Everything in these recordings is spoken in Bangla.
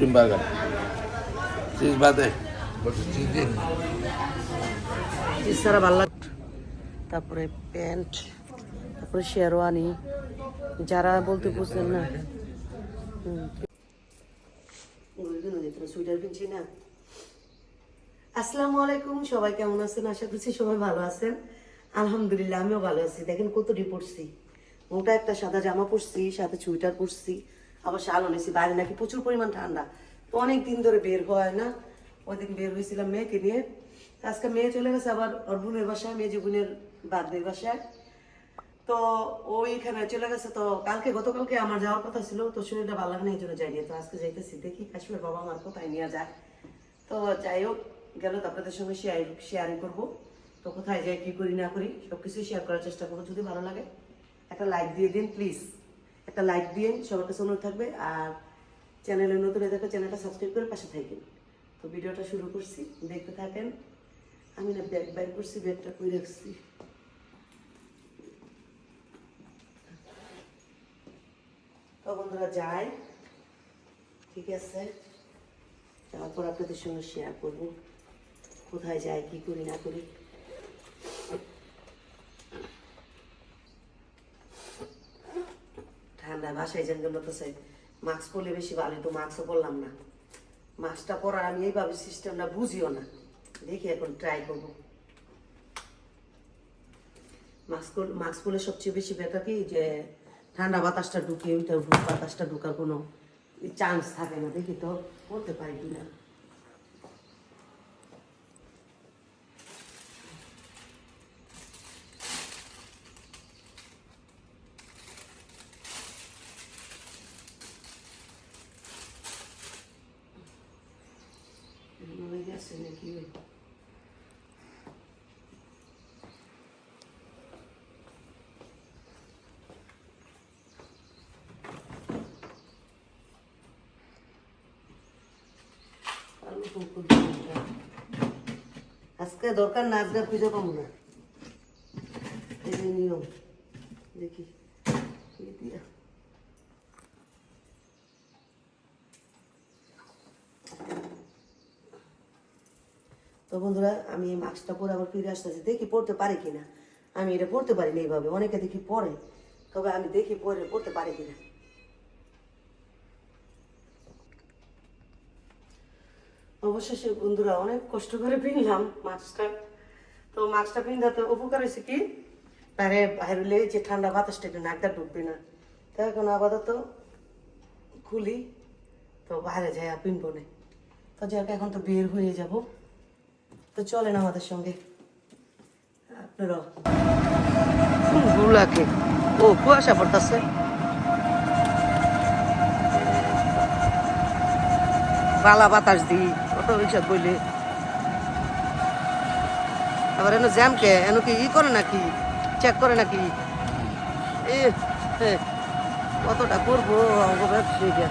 ডিম বার্গার চিজ বাদে বলছে চিজ দিন এছাড়া ভালো লাগ তারপরে প্যান্ট তারপরে শেরওয়ানি যারা বলতে বুঝলেন না সুইটার কিনছি না আসসালামু আলাইকুম সবাই কেমন আছেন? আশা করছি সবাই ভালো আছেন। আলহামদুলিল্লাহ আমিও ভালো আছি। দেখেন কতটি পড়ছি মোটা একটা সাদা জামা পরছি সাথে চুইটার পরছি। আবার শালও নিয়েছি বাইরে নাকি প্রচুর পরিমাণ ঠান্ডা। তো অনেক দিন ধরে বের হয় না। ওই দিন বের হয়েছিলাম মেয়েকে নিয়ে। আজকে মেয়ে চলে গেছে আবার ওর বোনের বাসায়, মেয়ে যে বোনের বাদদের বাসায়। তো ওইখানে চলে গেছে, তো কালকে, গতকালকে আমার যাওয়ার কথা ছিল, তো শরীরটা ভালো লাগে না, এই জন্য যাইনি। তো আজকে যাইতেছি, দেখি কাশ্মীর বাবা আমার কোথায়, নিয়ে যায়। তো যাই হোক, গেল, তো আপনাদের সঙ্গে শেয়ার শেয়ারিং করব। তো কোথায় যাই, কী করি, না করি সবকিছু শেয়ার করার চেষ্টা করব, যদি ভালো লাগে। একটা লাইক দিয়ে দিন প্লিজ একটা লাইক দিয়ে সবার কাছে অনুরোধ থাকবে আর চ্যানেলে নতুন হয়ে থাকলে চ্যানেলটা সাবস্ক্রাইব করে পাশে থাকবেন। তো ভিডিওটা শুরু করছি, দেখতে থাকেন। আমি না ব্যাগ বাইর করছি ব্যাগটা কই রাখছি? তো বন্ধুরা, যাই। ঠিক আছে? তারপর পর আপনাদের সঙ্গে শেয়ার করব। কোথায় যাই, কি করি, না করি? ঠান্ডা বাসায় যেন চাই। মাস্ক পরলে বেশি ভালো তো মাস্কও পরলাম না। মাস্কটা পরার আমি এইভাবে সিস্টেমটা বুঝিও না। দেখি এখন ট্রাই করব। মাস্ক মাস্ক পরলে সবচেয়ে বেশি ব্যথা কি, যে ঠান্ডা বাতাসটা ঢুকে ওইটা বাতাসটা ঢুকার কোনো চান্স থাকে না, দেখি তো করতে পারি কিনা। মনে গেছে নাকি ওই আলু ফুলকপি ভর্তা। আজকে দরকার না আজকে খুঁজে পাবো না এই যে নিয়ম দেখি কি দিয়া। তো বন্ধুরা, আমি এই মাস্কটা পরে আবার ফিরে আসতেছি। দেখি পড়তে পারি কিনা। আমি এটা পড়তে পারি না এইভাবে অনেকে দেখি পড়ে। তবে আমি দেখি পরে পড়তে পারি কিনা। অবশেষে বন্ধুরা, অনেক কষ্ট করে পিনলাম মাস্কটা তো মাস্কটা পিনতে উপকার হয়েছে কি? তারে বাইরে যে ঠান্ডা বাতাসটা একটু নাকটা ঢুকবে না। তো এখন আপাতত খুলি। তো বাইরে যাই পিনবো না। তো যাক এখন তো বের হয়ে যাব। তো চলেন আমাদের সঙ্গে। আপনারা গুলাকে ও কুয়াশা পড়তেছে। বালা বাতাস দি অটো রিক্সা বইলে। আবার এনে জ্যাম কে এনে কি ই করে নাকি? চেক করে নাকি? এ কতটা করব আমাকে ব্যবসায়ীকে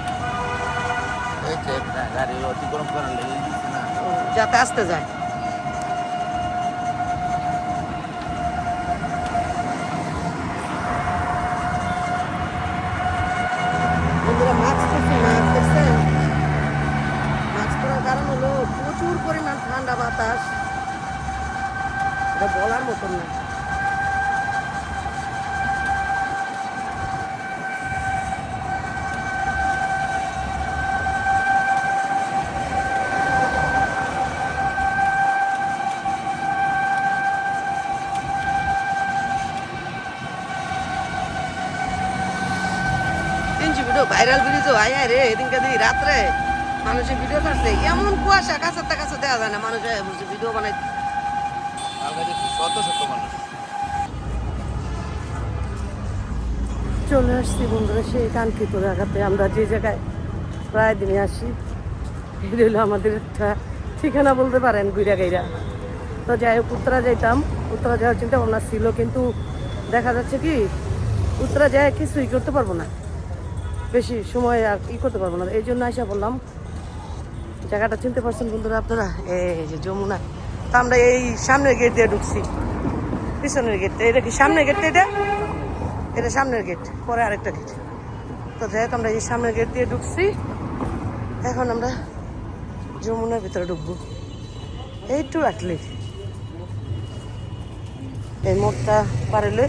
যাতে আসতে যায় বন্ধুরা মাস্ক পরছি মাস্ক দেখছেন মাস্ক পরার কারণ হলো প্রচুর পরিমাণ ঠান্ডা বাতাস এটা বলার মতন না তিনশো ভিডিও ভাইরাল ভিডিও আয় রে, এদিনকে দিই রাত্রে। মানুষের ভিডিও ছাড়ছে। এমন কুয়াশা কাছাতে কাছে দেওয়া যায় না। মানুষ ভিডিও বানাই চলে আসছি বন্ধুরা সেই কাঙ্ক্ষিত জায়গাতে। আমরা যে জায়গায় প্রায় দিনে আসি হলো আমাদের একটা ঠিকানা বলতে পারেন, গুইরা গাইরা। তো যাই হোক, উত্তরা যাইতাম। উত্তরা যাওয়ার চিন্তা ভাবনা ছিল, কিন্তু দেখা যাচ্ছে কি, উত্তরা যায় কিছুই করতে পারব না। বেশি সময় আর ই করতে পারব না। এই জন্য আসা বললাম, জায়গাটা চিনতে পারছেন বন্ধুরা আপনারা? এই যে যমুনা। তা আমরা এই সামনের গেট দিয়ে ঢুকছি। পিছনের গেট এটা কি সামনের গেটটা এটা? এটা সামনের গেট পরে আরেকটা গেট তো যাই হোক, আমরা এই সামনের গেট দিয়ে ঢুকছি। এখন আমরা যমুনার ভিতরে ঢুকবো। এইটু আটলে এই মোড়টা পারলে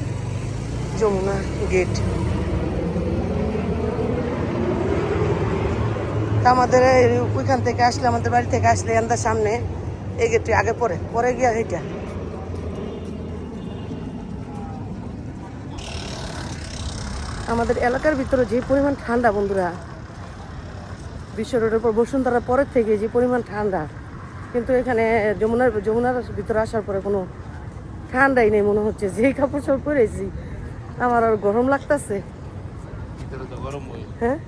যমুনা গেট তা আমাদের ওইখান থেকে আসলে আমাদের বাড়ি থেকে আসলে এন্দার সামনে এই গেটটি আগে পরে পরে গিয়া এইটা। আমাদের এলাকার ভিতরে যে পরিমাণ ঠান্ডা বন্ধুরা বিশ্ব রোডের পর বসুন্ধরার পরের থেকে যে পরিমাণ ঠান্ডা কিন্তু এখানে যমুনার যমুনার ভিতরে আসার পরে কোনো ঠান্ডাই নেই মনে হচ্ছে যেই কাপড় সব পরেছি আমার আর গরম লাগতেছে। হ্যাঁ?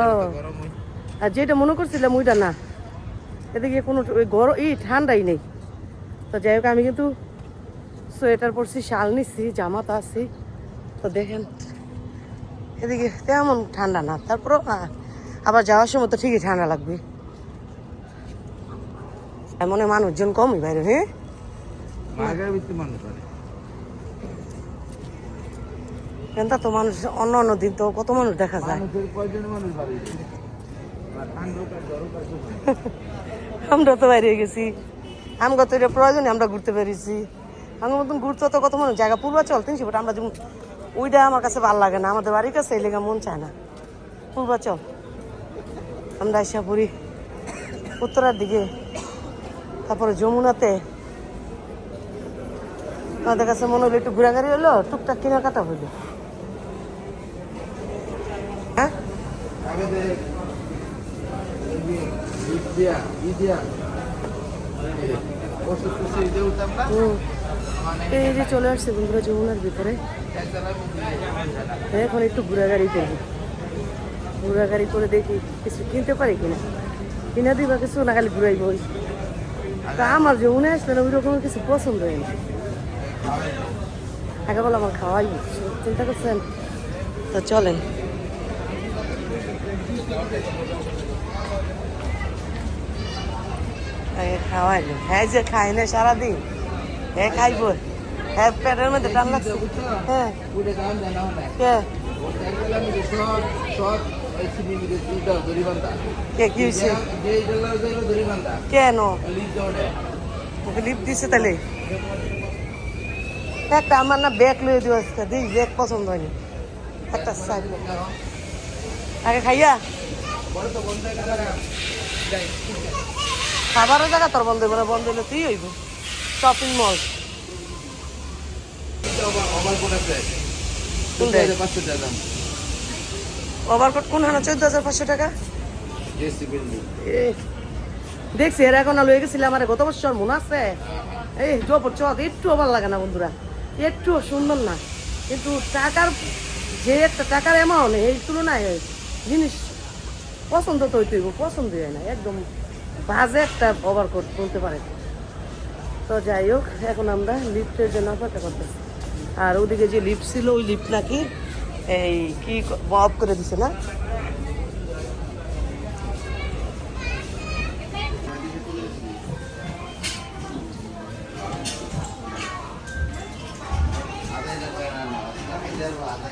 ও। আর যেটা মনে করছিলাম ওইটা না। এদিকে কোনো ওই গরম এই ঠান্ডাই নেই। তো যাই হোক আমি কিন্তু সোয়েটার পরছি শাল নিচ্ছি জামা জামাতা আছি। তো দেখেন এদিকে তেমন ঠান্ডা না। তারপরও আবার যাওয়ার সময় তো ঠিকই ঠান্ডা লাগবে। এমন মানুষজন কমই বাইরে হ্যাঁ তো মানুষ অন্য অন্য দিন তো কত মানুষ দেখা যায়। আমরা তো বাইরে গেছি। আমগো তো এটা প্রয়োজনে আমরা ঘুরতে পেরেছি আমার মতন ঘুরতে তো কত মনে জায়গা পূর্বাচল তিনশো ফুট, আমরা যেমন ওইটা আমার কাছে ভালো লাগে না। আমাদের বাড়ির কাছে এই মন চায় না। পূর্বাচল। আমরা এসে পড়ি উত্তরার দিকে। তারপরে যমুনাতে। আমাদের কাছে মনে হলো একটু ঘোরাঘুরি হলো, টুকটাক কেনাকাটা হলো। হ্যাঁ? আগে দে দিয়া ঈদ দিয়া ওষুধ টষুধ দিয়ে উঠতাম না হুম এই যে চলে আসছে বন্ধুরা যমুনার ভিতরে। এখন একটু ঘোরাঘুরি করব ঘোরাঘুরি করে দেখি, কিছু কিনতে পারি কিনা? কিনা দিবা কিছু, না খালি ঘুরাই বই তা আমার যমুনে আসলে না, ওই রকম কিছু পছন্দ হয় না। আগে বলে আমার খাওয়াই। চিন্তা করছেন? তো চলেন আগে খাওয়াইলো হ্যাঁ যে খাই না সারাদিন। হ্যাঁ খাইবো। হ্যাঁ পেটের মধ্যে টান লাগছে। হ্যাঁ। হয় কেন? লিপ দিছে তাহলে? একটা আমার না ব্যাগ লয়ে দিও আজকে। দিই ব্যাগ পছন্দ হয়নি। একটা সাইড আগে খাইয়া? খাবারের জায়গা তোর বন্ধ হইব না বন্ধ হইলে তুই হইব। শপিং মল ওভার ওভারকোট কোন হানা চোদ্দ হাজার পাঁচশো টাকা? দেখছি এর এখন লয়ে গেছিলাম আমার গত বছর মনে আছে? এই জবর চক একটু ভালো লাগে না বন্ধুরা। একটু সুন্দর না। কিন্তু টাকার যে একটা টাকার অ্যামাউন্ট এই তুলনায় জিনিস পছন্দ তো হইতে হইব পছন্দ হয় না একদম বাজে একটা ওভারকোট বলতে পারে। তো যাই হোক, এখন আমরা লিফটের জন্য অপেক্ষা করতেছি। আর ওদিকে যে লিফট ছিল, ওই লিফট নাকি এই কি অফ করে দিছে না?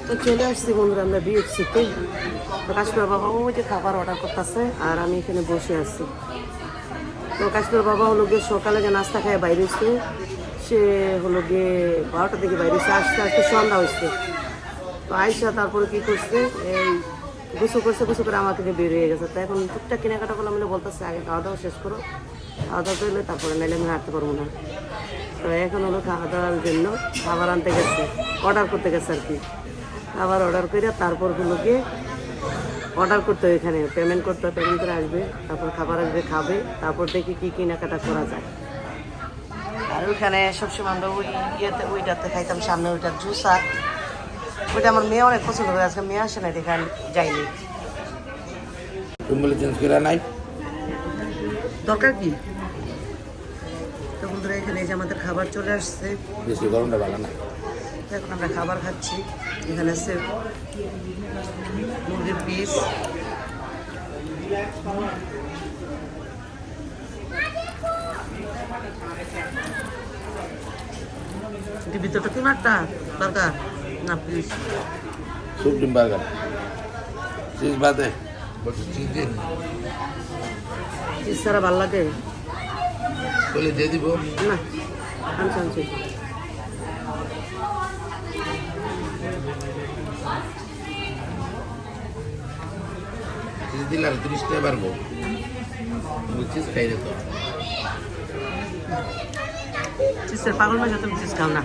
তো চলে আসছি বন্ধুরা, আমরা বিএফসিতে কাশ্মীর বাবা ওই যে খাবার অর্ডার করতেছে, আর আমি এখানে বসে আছি। তো বাবা হলো গিয়ে সকালে যে নাস্তা খায় বাইরে এসে সে হলো গিয়ে বারোটা থেকে বাইরে এসে আসতে আসতে সন্ধ্যা হয়েছে তো আইসা তারপরে কী করছে, এই গুছু করছে গুছু করে আমাকে বের হয়ে গেছে। তো এখন টুকটাক কেনাকাটা করলাম মানে বলতেছে, আগে খাওয়া দাওয়া শেষ করো, খাওয়া দাওয়া করলে তারপরে নাইলে আমি হাঁটতে পারব না। তো এখন হলো খাওয়া দাওয়ার জন্য খাবার আনতে গেছে অর্ডার করতে গেছে আর কি। খাবার অর্ডার করে তারপর হলো গিয়ে অর্ডার করতে হয় এখানে। পেমেন্ট করতে হয় পেমেন্ট করে আসবে তারপর খাবার আসবে খাবে তারপর দেখি কী কেনাকাটা করা যায়। আর ওইখানে সবসময় আমরা ওই ইয়েতে ওইটাতে খাইতাম সামনে ওইটা জুসা। ওইটা আমার মেয়ে অনেক পছন্দ করে আজকে মেয়ে আসে না এখানে যাইনি তুমি চেঞ্জ করে নাই? দরকার কি? তো বন্ধুরা এখানে যে আমাদের খাবার চলে আসছে। বেশি গরমটা ভালো না। এখন আমরা খাবার খাচ্ছি এখানে আছে। মুরগির পিস ভিতরটা কি মারটা দরকার না প্লিজ সুপ্রিম বার্গার চিজ বাদে বলছি চিজ দিন চিজ ছাড়া ভালো লাগে বলে দিয়ে দিব না আনছি আনছি চিজ দিলে আর তিরিশ টাকা পারব চিজ খাই তো। চিজের পাগল মাছ তুমি চিজ খাও না।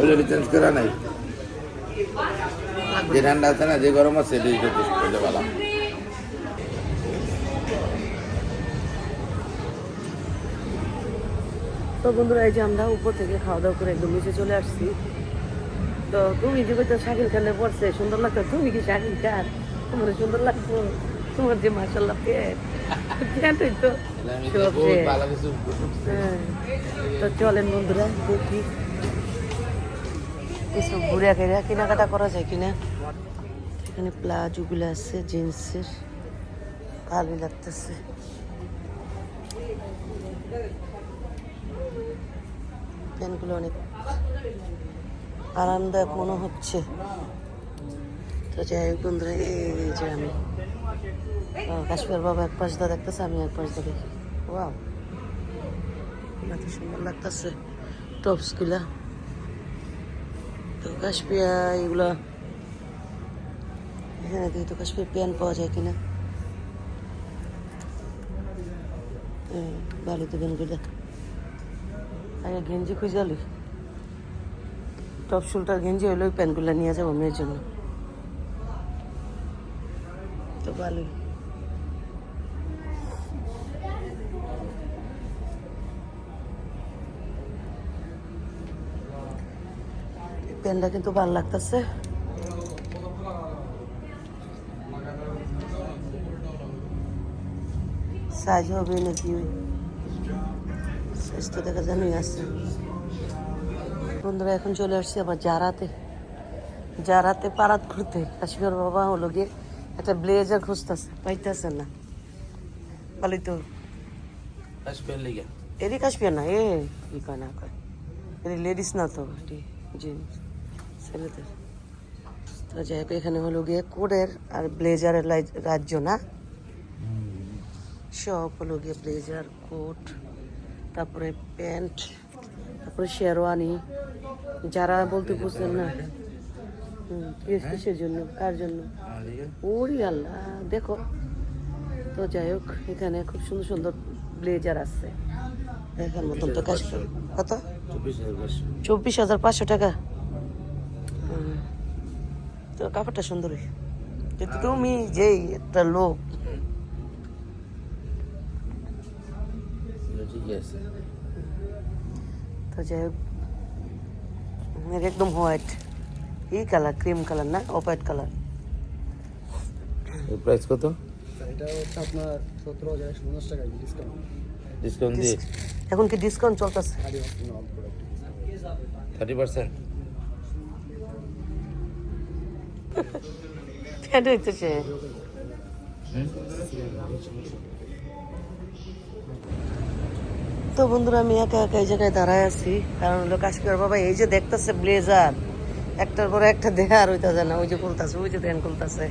ওই চেঞ্জ করা নাই? যে ঠান্ডা আছে না যে গরম আছে যথেষ্ট এটা তো বন্ধুরা এই যে আমরা উপর থেকে খাওয়া দাওয়া করে একদম নিচে চলে আসছি। তো তুমি যে বলছো শাকিল খানে পড়ছে সুন্দর লাগতো? তুমি কি শাকিল খান? তোমার সুন্দর লাগতো? তোমার যে মাসাল্লাহ পেট পেটই তো? হ্যাঁ। তো চলেন বন্ধুরা দেখি। এসব ঘুরে ঘেরা কেনাকাটা করা যায় কিনা? এখানে প্লাজোগুলো আছে জিন্সের। ভালোই লাগতেছে। প্যান্টগুলো অনেক আরামদায়ক মনে হচ্ছে। তো যাই হোক বন্ধুরা, এই যে আমি কাশ্মীর বাবা এক পাশ দা দেখতেছে, আমি এক পাশ দা দেখি। ওয়াও এত সুন্দর লাগতেছে টপসগুলা তো কাশ্মীর, এগুলা, এখানে দেখি তো কাশ্মীর প্যান্ট পাওয়া যায় কিনা। ভালো তো প্যান্টগুলা আগে গেঞ্জি খুঁজালি টপ শুলটার গেঞ্জি হইলে ওই প্যান্টগুলো নিয়ে যাব মেয়ের জন্য। তো ভালোই। প্যান্টটা কিন্তু ভালো লাগতেছে। সাইজ হবে নাকি সাইজ তো দেখা জানি আছে। বন্ধুরা এখন চলে আসছি আবার জারাতে। জারাতে পারাত ঘুরতে। কাশ্মীর বাবা হলো গিয়ে একটা ব্লেজার খুঁজতেছে পাইতেছে না। ভালোই তো এরই কাশ্মীর না এ কি কয় না কয়। এটি লেডিস না তো এটি জিন্স ছেলেদের। তো যাই হোক এখানে হলো গিয়ে কোডের আর ব্লেজারের রাজ্য না। সব হলো গিয়ে ব্লেজার কোট তারপরে প্যান্ট তারপরে শেরওয়ানি যারা বলতে বুঝলেন না। কিস- কিসের জন্য? কার জন্য? ওরি আল্লাহ দেখো। তো যাই হোক এখানে খুব সুন্দর সুন্দর ব্লেজার আছে। দেখার মতন তো কাশ্মীর কত? চব্বিশ হাজার পাঁচশো। টাকা। তো কাপড়টা সুন্দরই। কিন্তু তুমি যেই একটা লোক। তো যাই হোক এর একদম হোয়াইট। এই কালার ক্রিম কালার না অফ হোয়াইট কালার। এর প্রাইস কত? এটা হচ্ছে আপনার সতেরো হাজার একশো পঞ্চাশ টাকা ডিসকাউন্ট ডিসকাউন্ট দিয়ে? এখন কি ডিসকাউন্ট চলতেছে? থার্টি পার্সেন্ট প্যান্ট হইতেছে। তো বন্ধুরা, আমি একা একা এই জায়গায় দাঁড়ায় আছি। কারণ হলো কাশ্মীর বাবা এই যে দেখতেছে ব্লেজার, একটার পরে একটা দেখা আর হইতেছে না, ওই যে খুলতেছে, ওই যে দেন খুলতেছে।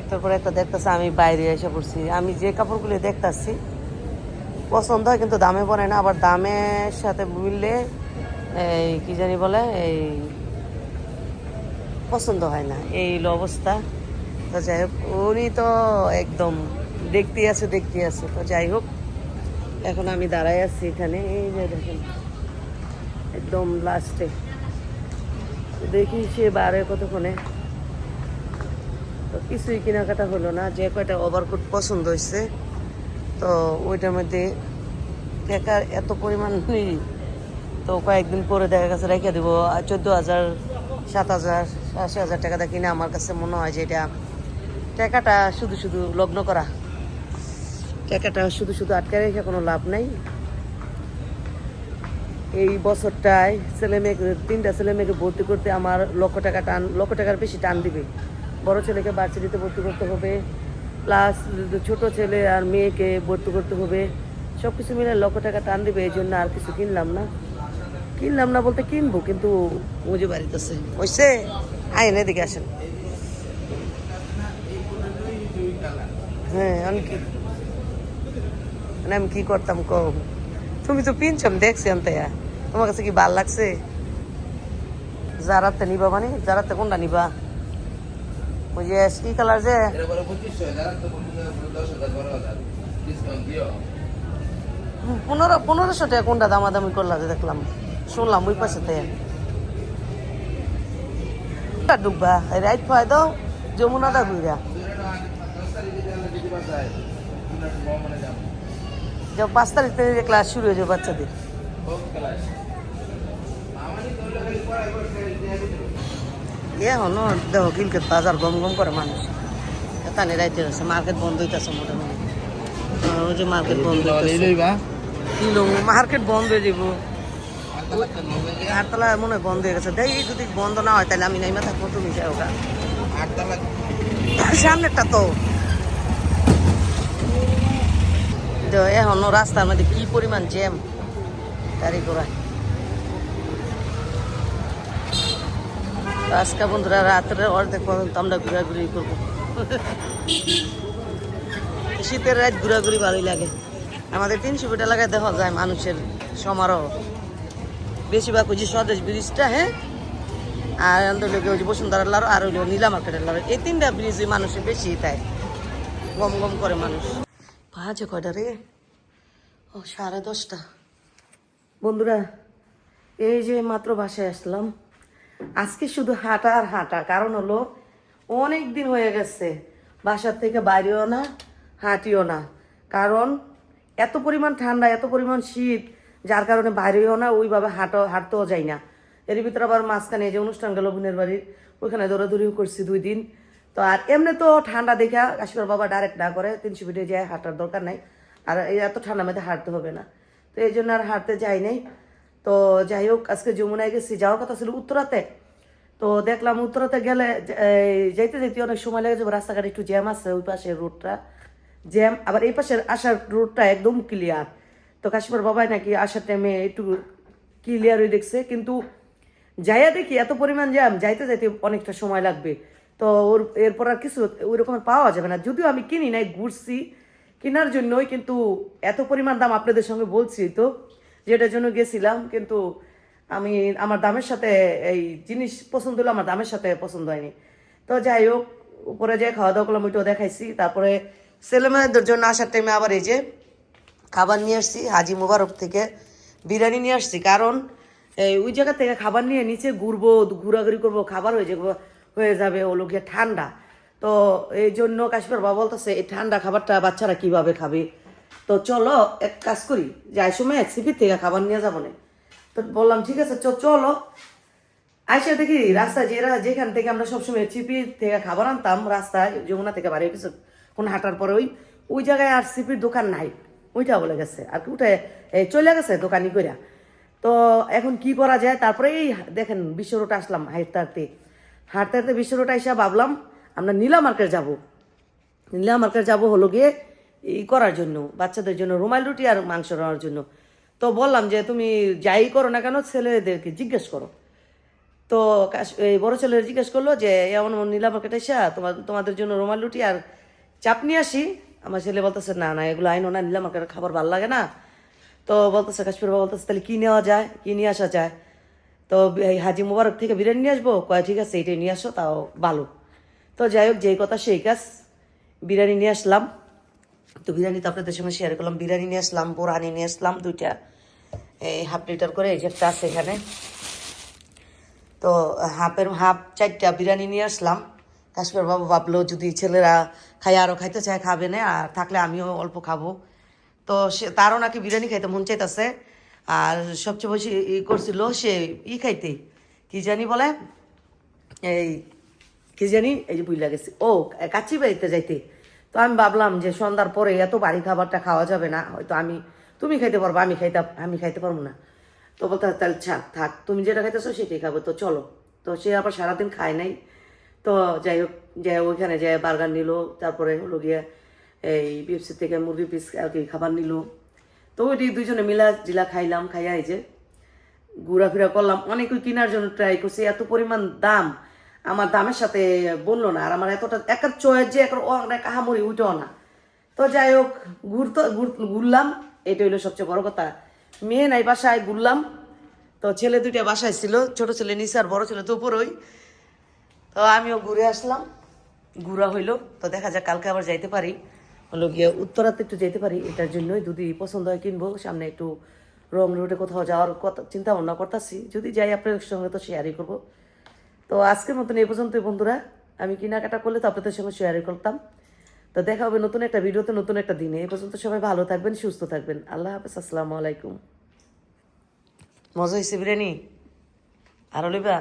একটার পরে একটা দেখতেছে, আমি বাইরে এসে পড়ছি। আমি যে কাপড়গুলো দেখতাছি, পছন্দ হয় কিন্তু দামে পড়ে না, আবার দামের সাথে মিললে, এই কি জানি বলে, এই পছন্দ হয় না, এই অবস্থা। তো যাই হোক, উনি তো একদম দেখতে আছে দেখতে আছে। তো যাই হোক এখন আমি দাঁড়ায় আছি এখানে, এই যে দেখেন, একদম লাস্টে দেখি সে বারে কতক্ষণে। তো কিছুই কেনাকাটা হলো না, যে কয়টা ওভারকোট পছন্দ হয়েছে, তো ওইটার মধ্যে টাকার এত পরিমাণ নেই। তো কয়েকদিন পরে দেখা গেছে, রেখে দেবো। চোদ্দ হাজার, সাত হাজার, আশি হাজার টাকাটা কিনে আমার কাছে মনে হয় যে এটা টাকাটা শুধু শুধু লগ্ন করা। টাকাটা শুধু শুধু আটকে রেখে কোনো লাভ নাই। এই বছরটায় ছেলে মেয়েকে, তিনটা ছেলে মেয়েকে ভর্তি করতে আমার লক্ষ টাকা টান, লক্ষ টাকার বেশি টান দিবে। বড় ছেলেকে ভার্সিটিতে ভর্তি করতে হবে প্লাস ছোট ছেলে আর মেয়েকে ভর্তি করতে হবে। সব কিছু মিলে লক্ষ টাকা টান দিবে, এই জন্য আর কিছু কিনলাম না। কিনলাম না বলতে কিনবো, কিন্তু যে বাড়িতে আছে হইছে আইন এদিকে আসেন। হ্যাঁ আমি মানে আমি কি করতাম কম তুমি তো পিনছো আমি দেখছি আনতে তোমার কাছে কি ভালো লাগছে? যারাতে নিবা মানে? যারাতে কোনটা নিবা? ওই যে কি কালার যে? পনেরো পনেরোশো টাকা কোনটা দামাদামি করলা দেখলাম। শুনলাম ওই পাশে থেকে ডুববা রাইট দাও যমুনা দা ঘুরা দশ তারিখে গেলে যদি বাসায় মনে যাব যে পাঁচ তারিখ থেকে ক্লাস শুরু হয়ে যাবে বাচ্চাদের। হোক ক্লাস আমারই তো হলো খালি পড়াই করছে এ হনো দেহ কিলকেট বাজার গম গম করে মানুষ। তানি রাইতে আছে মার্কেট বন্ধ হইতেছে মোটামুটি। ওই যে মার্কেট বন্ধ কিলো মার্কেট বন্ধ হয়ে যাব আটতলা মনে হয় বন্ধ হয়ে গেছে। দেখ যদি বন্ধ না হয় তাহলে আমি নাইমা থাকব তুমি যাও গা। আটতলা সামনেরটা তো। তো এখনও রাস্তার মধ্যে কি পরিমাণ জ্যাম গাড়ি। ঘোড়া আজকে বন্ধুরা রাত্রে অর্ধেক পর্যন্ত আমরা ঘোরাঘুরি করব। শীতের রাত ঘোরাঘুরি ভালোই লাগে। আমাদের তিনশো ফিট এলাকায় দেখা যায় মানুষের সমারোহ। বেশিরভাগ ওই যে স্বদেশ ব্রিজটা হ্যাঁ? আর আন্দোলন ওই যে বসুন্ধরার লাড়ু, আর হইল নীলা মার্কেটের লাড়ু। এই তিনটা ব্রিজে মানুষের বেশি তাই গম গম করে মানুষ। বাজে কয়টা রে? ও, সাড়ে দশটা। বন্ধুরা, এই যে মাত্র বাসায় আসলাম। আজকে শুধু হাঁটা আর হাঁটা, কারণ হলো অনেক দিন হয়ে গেছে। বাসার থেকে বাইরেও না, হাঁটিও না। কারণ এত পরিমাণ ঠান্ডা, এত পরিমাণ শীত, যার কারণে বাইরেও না ওইভাবে হাঁটো হাঁটতেও যাই না। এর ভিতরে আবার মাঝখানে যে অনুষ্ঠান গেল বোনের বাড়ির, ওইখানে দৌড়াদৌড়িও করছি দুই দিন। তো আর এমনি তো ঠান্ডা দেখা কাশ্মীর বাবা ডাইরেক্ট না করে, তিনশো ফিটে যায়, হাঁটার দরকার নাই। আর এত ঠান্ডার মধ্যে হাঁটতে হবে না। তো এই জন্য আর হাঁটতে যাই নাই। তো যাই হোক, আজকে যমুনায় গেছি, যাওয়ার কথা ছিল উত্তরাতে। তো দেখলাম উত্তরাতে গেলে যাইতে যেতে অনেক সময় লেগে যাবে, রাস্তাঘাট একটু জ্যাম আছে ওই পাশের রোডটা জ্যাম আবার এই পাশের আসার রোডটা একদম ক্লিয়ার তো কাশ্মীর বাবাই নাকি আসার টাইমে একটু ক্লিয়ার হয়ে দেখছে। কিন্তু যাইয়া দেখি এত পরিমাণ জ্যাম যাইতে যাইতে অনেকটা সময় লাগবে। তো ওর, এরপর আর কিছু ওই রকম পাওয়া যাবে না। যদিও আমি কিনি নাই ঘুরছি কেনার জন্যই কিন্তু এত পরিমাণ দাম আপনাদের সঙ্গে বলছি তো, যেটার জন্য গেছিলাম, কিন্তু আমি, আমার দামের সাথে এই জিনিস পছন্দ হলো, আমার দামের সাথে পছন্দ হয়নি। তো যাই হোক, উপরে যে খাওয়া দাওয়া করলাম, ওইটাও দেখাইছি। তারপরে ছেলেমেয়েদের জন্য আসার টাইমে আবার এই যে খাবার নিয়ে আসছি, হাজি মুবারক থেকে বিরিয়ানি নিয়ে আসছি। কারণ এই ওই জায়গা থেকে খাবার নিয়ে নিচে ঘুরবো, ঘোরাঘুরি করব, খাবার হয়ে যাবে। হয়ে যাবে ওগুলো গিয়ে ঠান্ডা। তো এই জন্য কাশ্মীর বাবা বলতেছে, এই ঠান্ডা খাবারটা বাচ্চারা কীভাবে খাবে? তো চলো, এক কাজ করি, যাই সময় এক সিপির থেকে খাবার নিয়ে যাব না। তো বললাম, ঠিক আছে চলো। আইসা দেখি রাস্তায় যে যেখান থেকে আমরা সবসময় চিপি থেকে খাবার আনতাম, রাস্তায়, যমুনা থেকে বাড়ি কিছু কোন হাঁটার পরে ওই ওই জায়গায় আর সিপির দোকান নাই। ওইটা বলে গেছে। আর এই চলে গেছে দোকানি কইরা। তো এখন কি করা যায়? তারপরে এই দেখেন, বিশ্ব রোড আসলাম হাঁটতে হাঁটতে হাঁটতে হাঁটতে বিশ্ব রোড এসে ভাবলাম, আমরা নীলা মার্কেট যাব। নীলা মার্কেট যাব হলো গিয়ে ই করার জন্য, বাচ্চাদের জন্য রুমাল রুটি আর মাংস রান্নার জন্য। তো বললাম যে, তুমি যাই করো না কেন, ছেলেদেরকে জিজ্ঞেস করো। তো এই বড়ো ছেলে জিজ্ঞেস করল যে এমন নীলা মার্কেটে এসে তোমার, তোমাদের জন্য রুমাল রুটি আর চাপ নিয়ে আসি? আমার ছেলে বলতেছে, না না, এগুলো আইনো না, নীলা মার্কেটের খাবার ভালো লাগে না। তো বলতেছে, কাশ্মীর বাবা বলতেছে, তাহলে কী নেওয়া যায়? কী নিয়ে আসা যায়? তো, এই হাজি মুবারক থেকে বিরিয়ানি নিয়ে আসব? কয়, ঠিক আছে, এটাই নিয়ে আসো, তাও ভালো। তো যাই হোক, যেই কথা সেই কাজ। বিরিয়ানি নিয়ে আসলাম। তো বিরিয়ানি তো আপনাদের সঙ্গে শেয়ার করলাম। বিরিয়ানি নিয়ে আসলাম বোরানি নিয়ে আসলাম, দুইটা, এই হাফ লিটার করে, এই একটা আছে এখানে। তো হাফের, হাফ চারটা বিরিয়ানি নিয়ে আসলাম। কাশ্মীর বাবু ভাবলো, যদি ছেলেরা খাই আরও খাইতে চায়, খাবে না, আর থাকলে আমিও অল্প খাব। তো সে, তারও নাকি বিরিয়ানি খাইতে মন চাইতেছে। আর সবচেয়ে বেশি ই করছিল সে ই খাইতে। কি জানি বলে? এই কি জানি? এই যে বুঝলা গেছি। ও, কাচ্চি বাড়িতে যাইতে। তো আমি ভাবলাম যে সন্ধ্যার পরে এত বাড়ি খাবারটা খাওয়া যাবে না। হয়তো আমি, তুমি খাইতে পারব, আমি খাইতে আমি খাইতে পারব না। তো বলতে তাহলে থাক থাক, তুমি যেটা খাইতেছো সেটাই খাব। তো চলো। তো সে আবার সারাদিন খায় নাই। তো যাই হোক, যাই ওইখানে যায় বার্গার নিল। তারপরে হলো গিয়ে এই বিএফসি থেকে মুরগি পিস আর কি খাবার নিল। তো ওইটি দুজনে মিলা জিলা খাইলাম, খাইয়া এই যে ঘোরাফেরা করলাম। অনেকই কেনার জন্য ট্রাই করছি, এত পরিমাণ দাম। আমার দামের সাথে বলল না, আর আমার এতটা একার চয়ের যে একর অনেক আহামরি উঠেও না। তো যাই হোক, ঘুরতো ঘুরলাম এটা হইল সবচেয়ে বড় কথা। মেয়ে নাই বাসায়, ঘুরলাম। তো ছেলে দুইটা বাসায় ছিল, ছোট ছেলে নিচে আর বড় ছেলে তো উপরই। তো আমিও ঘুরে আসলাম। ঘুরা হইল, তো দেখা যাক কালকে আবার যাইতে পারি। হলো গিয়ে উত্তরাতে একটু যেতে পারি, এটার জন্যই যদি পছন্দ হয় কিনবো, সামনে একটু রং রুটে কোথাও যাওয়ার কথা চিন্তা ভাবনা করতেছি। যদি যাই আপনাদের সঙ্গে তো শেয়ারই করব। তো আজকের মতন এই পর্যন্ত বন্ধুরা। আমি কেনাকাটা করলে তো আপনাদের সঙ্গে শেয়ারই করতাম। তো দেখা হবে নতুন একটা ভিডিওতে, নতুন একটা দিনে। এই পর্যন্ত সবাই ভালো থাকবেন, সুস্থ থাকবেন। আল্লাহ হাফেজ, আসসালামু আলাইকুম। মজা হয়েছে বিরিয়ানি? আরও লিবা